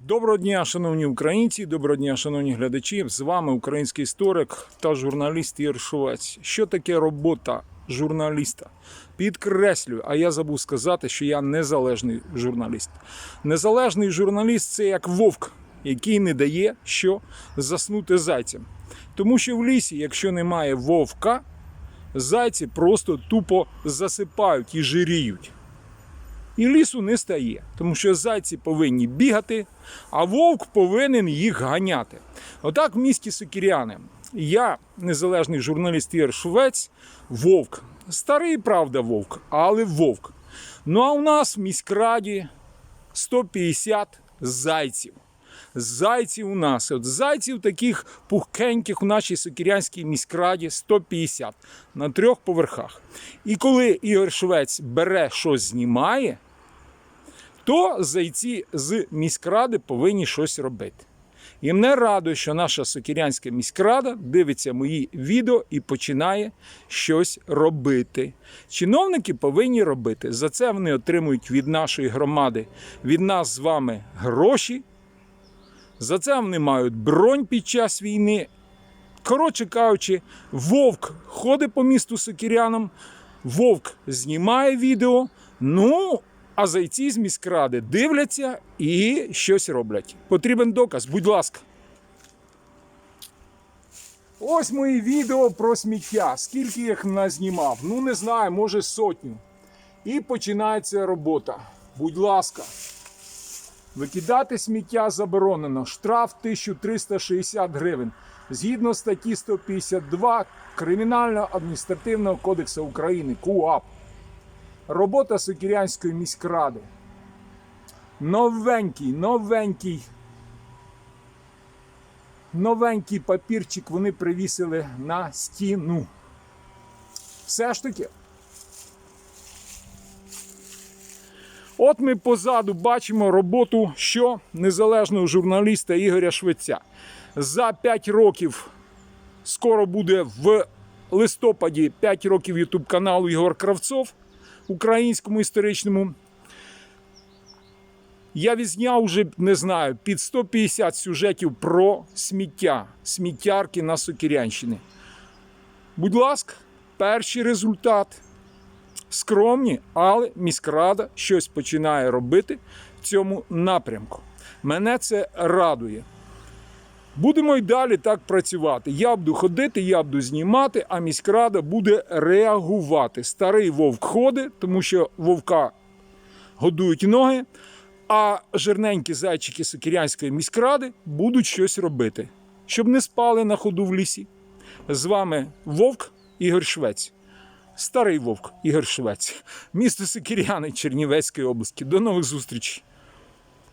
Доброго дня, шановні українці, доброго дня, шановні глядачі. З вами український історик та журналіст Ігор Шовець. Що таке робота журналіста? Підкреслюю, а я забув сказати, що я незалежний журналіст. Незалежний журналіст це як вовк, який не дає що заснути зайцям. Тому що в лісі, якщо немає вовка, зайці просто тупо засипають і жиріють. І лісу не стає, тому що зайці повинні бігати, а вовк повинен їх ганяти. Отак в місті Сокіряни. Я, незалежний журналіст Ігор Швець, вовк. Старий, правда, вовк, але вовк. Ну а у нас в міськраді 150 зайців. Зайців у нас, от зайців таких пухкеньких у нашій Сокірянській міськраді 150 на трьох поверхах. І коли Ігор Швець бере щось знімає, то зайці з міськради повинні щось робити. І мене радує, що наша Сокірянська міськрада дивиться мої відео і починає щось робити. Чиновники повинні робити. За це вони отримують від нашої громади, від нас з вами гроші. За це вони мають бронь під час війни. Коротше кажучи, вовк ходить по місту Сокірянам, вовк знімає відео. Ну, а зайці з міськради дивляться і щось роблять. Потрібен доказ, будь ласка. Ось мої відео про сміття. Скільки їх назнімав? Ну не знаю, може сотню. І починається робота. Будь ласка. Викидати сміття заборонено. Штраф 1360 гривень. Згідно статті 152 Кримінального адміністративного кодексу України КУАП. Робота Сокірянської міськради. Новенький, новенький. Новенький папірчик вони привісили на стіну. Все ж таки. От ми позаду бачимо роботу що незалежного журналіста Ігоря Швеця. За 5 років скоро буде в листопаді 5 років Ютуб каналу Ігор Кравцов українському історичному. Я відзняв вже не знаю під 150 сюжетів про сміття, сміттярки на Сокірянщині. Будь ласка, перший результат. Скромні, але міськрада щось починає робити в цьому напрямку. Мене це радує. Будемо й далі так працювати. Я буду ходити, я буду знімати, а міськрада буде реагувати. Старий вовк ходить, тому що вовка годують ноги, а жирненькі зайчики Сокірянської міськради будуть щось робити, щоб не спали на ходу в лісі. З вами Вовк Ігор Швець. Старий Вовк Ігор Швець, місто Сокіряни Чернівецької області. До нових зустрічей!